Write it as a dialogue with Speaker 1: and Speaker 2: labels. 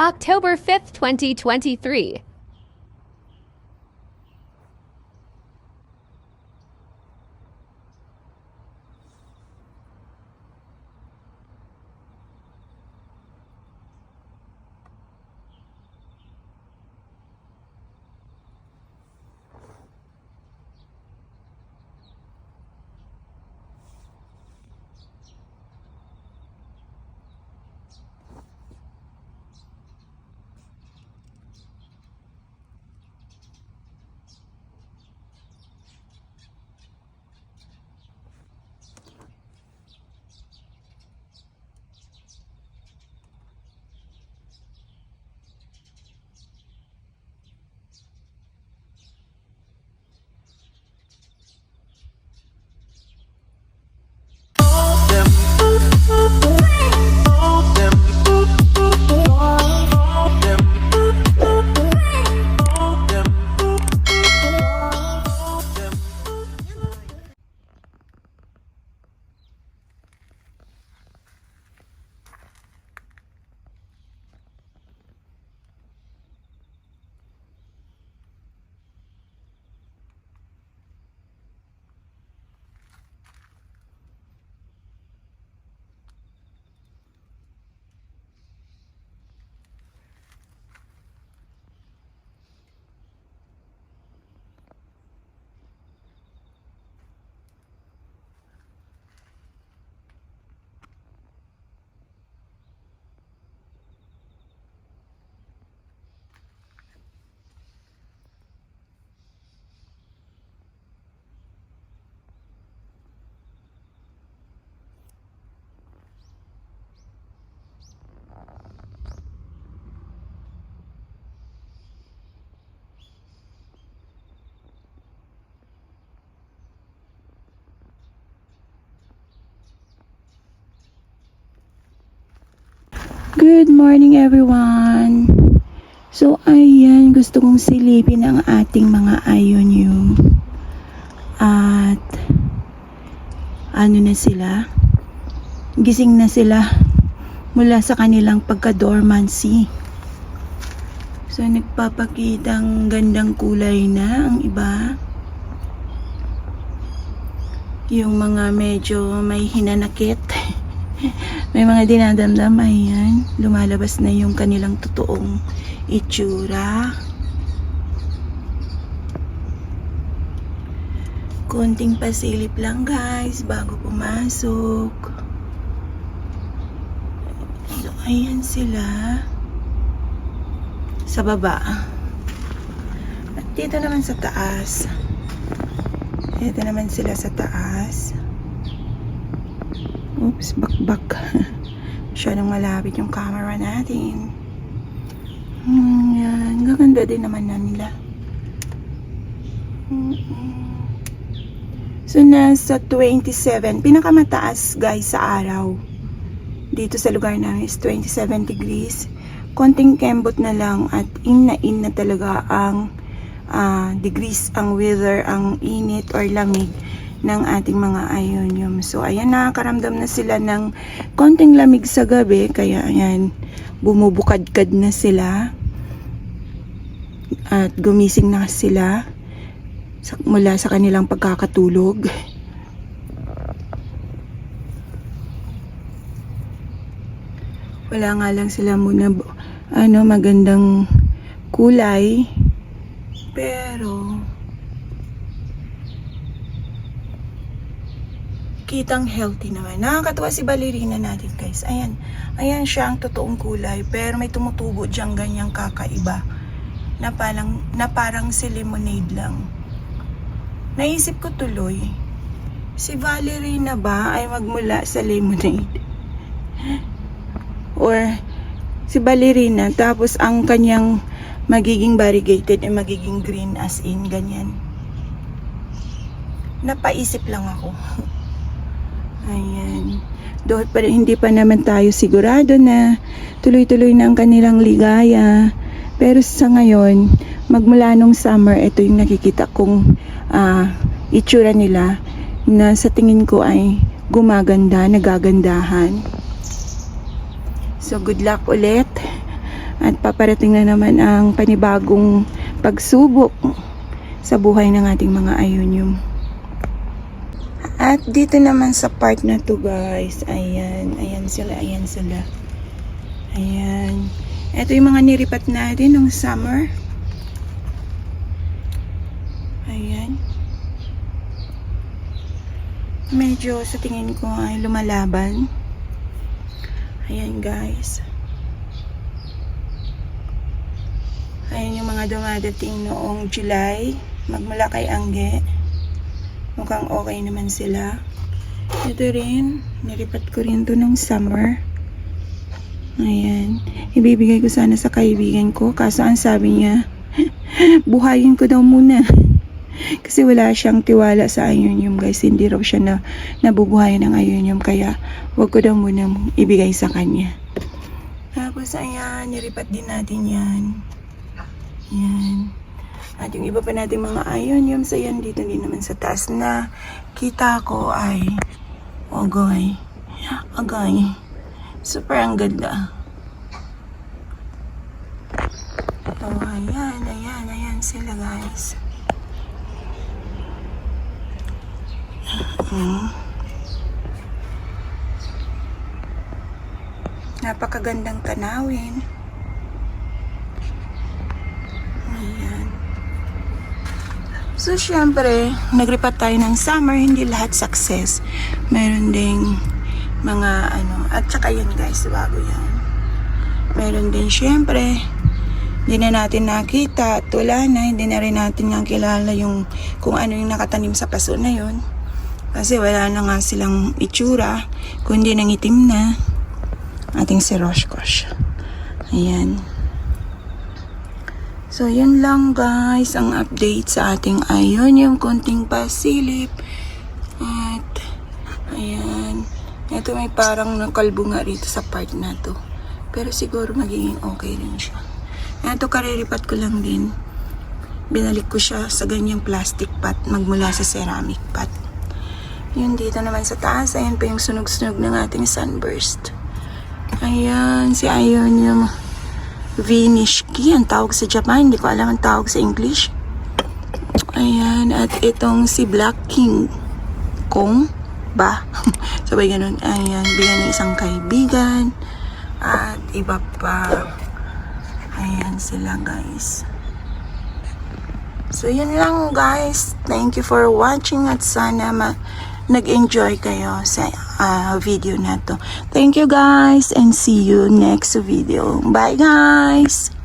Speaker 1: October 5th, 2023.
Speaker 2: Good morning everyone! So ayan, gusto kong silipin ang ating mga ionium. At ano na sila? Gising na sila mula sa kanilang pagka-dormancy. So nagpapakitang gandang kulay na ang iba. Yung mga medyo may hinanakit. May mga dinadamdam, ayan. Lumalabas na yung kanilang totoong itsura. Konting pasilip lang guys bago pumasok. So, ayan sila. Sa baba. At dito naman sa taas. Dito naman sila sa taas. Oops, bakbak. Masyadong malapit yung camera natin. Hmm, yan. Gaganda din naman na nila. So, nasa 27. Pinakamataas, guys, sa araw. Dito sa lugar namin is 27 degrees. Konting kembot na lang at in na in na talaga ang ah, degrees, ang weather, ang init or lamig ng ating mga ionium. So, ayan, nakakaramdam na sila ng konting lamig sa gabi. Kaya, ayan, bumubukadkad na sila. At gumising na sila mula sa kanilang pagkakatulog. Wala nga lang sila muna ano magandang kulay. Pero kitang healthy naman. Nakakatuwa si ballerina natin guys. Ayan. Ayan siya ang totoong kulay. Pero may tumutubo diyang ganyang kakaiba. Na parang, na parang si lemonade lang. Naisip ko tuloy. Si Valerina ba ay magmula sa lemonade? Or si ballerina tapos ang kanyang magiging variegated ay magiging green as in ganyan. Napaisip lang ako. Ayan. Doon pa hindi pa naman tayo sigurado na tuloy-tuloy na ang kanilang ligaya. Pero sa ngayon, magmula nung summer, ito yung nakikita kong ah, itsura nila na sa tingin ko ay gumaganda, nagagandahan. So good luck ulit At paparating na naman ang panibagong pagsubok sa buhay ng ating mga ionium. At dito naman sa part na to guys, ayan, ayan sila, ayan sila. Ayan. Ito yung mga niripat natin nung summer. Ayan. Medyo sa tingin ko ay lumalaban. Ayan guys. Ayan yung mga dumadating noong July. Magmula kay Angge. Mukhang okay naman sila. Ito rin. Nilipat ko rin to nung summer. Ayan. Ibibigay ko sana sa kaibigan ko. Kaso ang sabi niya, buhayin ko daw muna. Kasi wala siyang tiwala sa ionium guys. Hindi raw siya na nabubuhayan ng ionium. Kaya wag ko daw muna ibigay sa kanya. Tapos ayan, niripat din natin yan. Yan. At yung iba pa natin mga ionium. So yan dito din naman sa taas na kita ko ay ogoy. Agay. Super ang ganda. So ayan, ayan, ayan sila guys. Hmm. Napakagandang tanawin. Ayan. So, syempre, nagripat tayo ng summer, hindi lahat success. Meron ding mga ano, at saka yun guys, bago yan. Meron din syempre, hindi na natin nakita at wala na, hindi na rin natin nga kilala yung kung ano yung nakatanim sa paso na yun. Kasi wala na nga silang itsura, kundi nang itim na ating si Roshkosh. Ayan. So, yun lang guys, ang update sa ating ionium, konting pasilip. At, ayan. Ito may parang nakalbo nga rito sa part na to. Pero siguro magiging okay rin siya. Ito kariripat ko lang din. Binalik ko siya sa ganyang plastic pot magmula sa ceramic pot. Yun dito naman sa taas, ayan pa yung sunog-sunog ng ating sunburst. Ayan, si Ionium Vinishki, ang tawag sa Japan. Hindi ko alam ang tawag sa English. Ayan, at itong si Black King Kong ba? Sabay ganun. Ayan, bigyan ng isang kaibigan. At iba pa. Ayan sila guys. So, yun lang guys. Thank you for watching at sana nag-enjoy kayo sa ah, video na to. Thank you guys and see you next video. Bye guys!